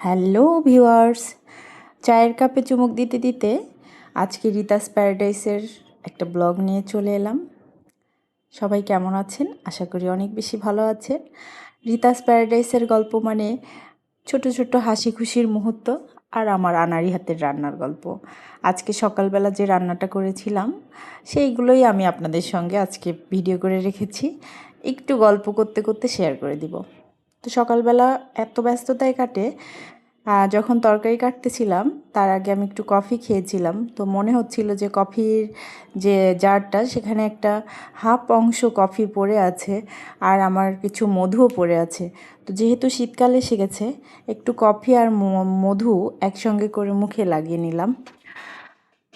Hello viewers, চায়ের কাপে চুমুক দিতে দিতে আজকে রিতাস প্যারাডাইসের একটা ব্লগ নিয়ে চলে এলাম। সবাই কেমন আছেন? আশা করি অনেক বেশি ভালো আছেন। রিতাস প্যারাডাইসের গল্প মানে ছোট ছোট হাসি খুশির মুহূর্ত আর আমার আনারি হাতের রান্নার গল্প। আজকে সকালবেলা যে রান্নাটা করেছিলাম, সেইগুলোই আমি আপনাদের সঙ্গে আজকে ভিডিও করে রেখেছি। একটু গল্প করতে করতে শেয়ার করে দিব। তো সকালবেলা এত ব্যস্ততায় কাটে যখন তরকারি কাটতেছিলাম, তার আগে আমি একটু কফি খেয়েছিলাম। তো মনে হচ্ছিল যে কফির যে জারটা, সেখানে একটা হাফ অংশ কফি পড়ে আছে আর আমার কিছু মধুও পড়ে আছে। তো যেহেতু শীতকাল এসে গেছে, একটু কফি আর মধু একসঙ্গে করে মুখে লাগিয়ে নিলাম।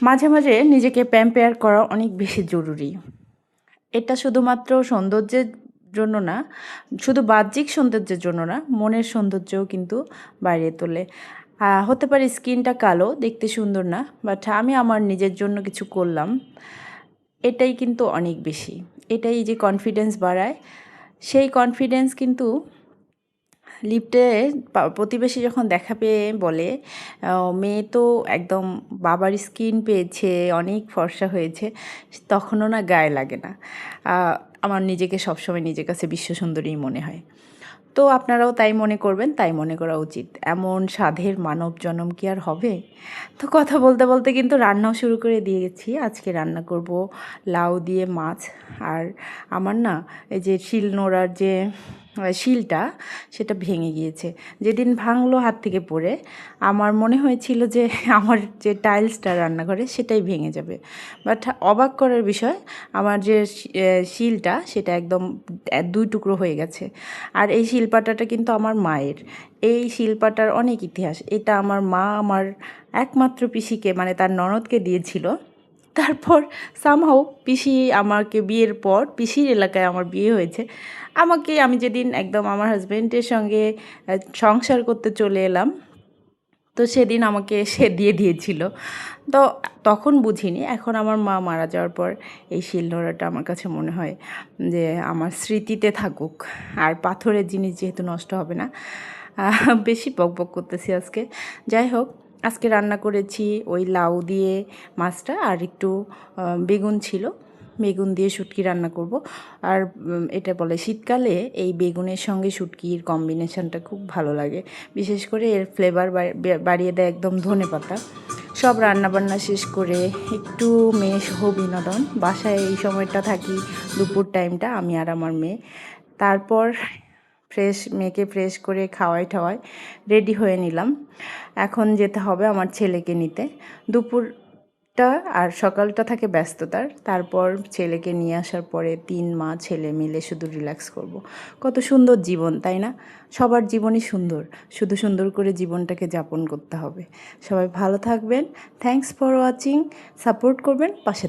মাঝে মাঝে নিজেকে প্যাম্পেয়ার করা অনেক বেশি জরুরি। এটা শুধুমাত্র সৌন্দর্যের জন্য না, শুধু বাহ্যিক সৌন্দর্যের জন্য না, মনের সৌন্দর্যও কিন্তু বাড়িয়ে তোলে। হতে পারে স্কিনটা কালো, দেখতে সুন্দর না বাট আমি আমার নিজের জন্য কিছু করলাম, এটাই কিন্তু অনেক বেশি। এটাই যে কনফিডেন্স বাড়ায়, সেই কনফিডেন্স কিন্তু লিফটে প্রতিবেশী যখন দেখা পেয়ে বলে মেয়ে তো একদম বাবার স্কিন পেয়েছে, অনেক ফর্সা হয়েছে, তখনও না গায়ে লাগে না। আমার নিজেকে সবসময় নিজের কাছে বিশ্ব সুন্দরী মনে হয়। তো আপনারাও তাই মনে করবেন, তাই মনে করা উচিত। এমন সাধের মানব জনম কি আর হবে? তো কথা বলতে বলতে কিন্তু রান্নাও শুরু করে দিয়েছি। আজকে রান্না করব লাউ দিয়ে মাছ। আর আমার না, এই যে শিল নোড়ার যে শিলটা, সেটা ভেঙে গিয়েছে। যেদিন ভাঙলো হাত থেকে পড়ে, আমার মনে হয়েছিল যে আমার যে টাইলসটা রান্নাঘরে, সেটাই ভেঙে যাবে। বাট অবাক করার বিষয়, আমার যে শিলটা, সেটা একদম দুই টুকরো হয়ে গেছে। আর এই শিলপাটাটা কিন্তু আমার মায়ের। এই শিলপাটার অনেক ইতিহাস। এটা আমার মা আমার একমাত্র পিসিকে মানে তার ননদকে দিয়েছিল। তারপর সামহাও পিসি আমাকে বিয়ের পর, পিসির এলাকায় আমার বিয়ে হয়েছে। আমাকে আমি যেদিন একদম আমার হাজব্যান্ডের সঙ্গে সংসার করতে চলে এলাম, তো সেদিন আমাকে সে দিয়ে দিয়েছিল। তো তখন বুঝিনি, এখন আমার মা মারা যাওয়ার পর এই শিলনোড়াটা আমার কাছে মনে হয় যে আমার স্মৃতিতে থাকুক। আর পাথরের জিনিস যেহেতু নষ্ট হবে না বেশি বক বক করতেছি আজকে। যাই হোক আজকে রান্না করেছি ওই লাউ দিয়ে মাছটা আর একটু বেগুন ছিল। বেগুন দিয়ে শুটকি রান্না করব। আর এটা বলে শীতকালে এই বেগুনের সঙ্গে শুটকির কম্বিনেশনটা খুব ভালো লাগে। বিশেষ করে এর ফ্লেভার বাড়িয়ে দেয় একদম ধনে পাতা। সব রান্নাবান্না শেষ করে একটু মেয়ে সহ বিনোদন বাসায় এই সময়টা থাকি দুপুর টাইমটা আমি আর আমার মেয়ে। তারপর ফ্রেশ, মেয়েকে ফ্রেশ করে খাওয়াই ঠাওয়াই রেডি হয়ে নিলাম। এখন যেতে হবে আমার ছেলেকে নিতে। দুপুরটা আর সকালটা থাকে ব্যস্ততার। তারপর ছেলেকে নিয়ে আসার পরে তিন মা ছেলে মিলে শুধু রিল্যাক্স করব। কত সুন্দর জীবন, তাই না? সবার জীবনই সুন্দর। শুধু সুন্দর করে জীবনটাকে যাপন করতে হবে। সবাই ভালো থাকবেন। থ্যাঙ্কস ফর ওয়াচিং সাপোর্ট করবেন, পাশে